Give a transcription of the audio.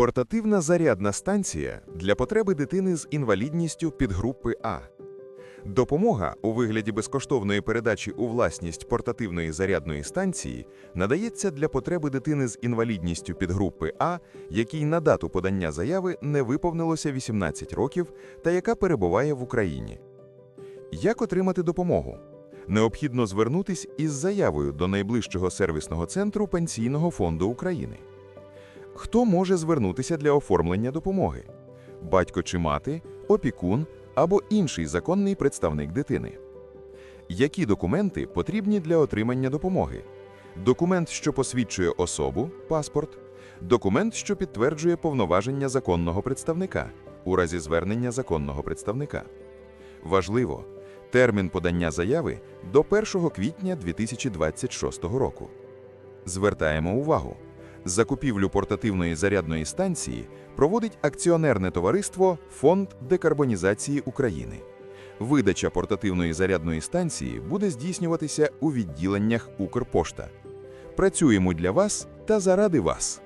Портативна зарядна станція для потреби дитини з інвалідністю підгрупи А. Допомога у вигляді безкоштовної передачі у власність портативної зарядної станції надається для потреби дитини з інвалідністю підгрупи А, якій на дату подання заяви не виповнилося 18 років та яка перебуває в Україні. Як отримати допомогу? Необхідно звернутись із заявою до найближчого сервісного центру Пенсійного фонду України. Хто може звернутися для оформлення допомоги? Батько чи мати, опікун або інший законний представник дитини. Які документи потрібні для отримання допомоги? Документ, що посвідчує особу, паспорт, документ, що підтверджує повноваження законного представника у разі звернення законного представника. Важливо, термін подання заяви до 1 квітня 2026 року. Звертаємо увагу. Закупівлю портативної зарядної станції проводить акціонерне товариство Фонд декарбонізації України. Видача портативної зарядної станції буде здійснюватися у відділеннях Укрпошта. Працюємо для вас та заради вас.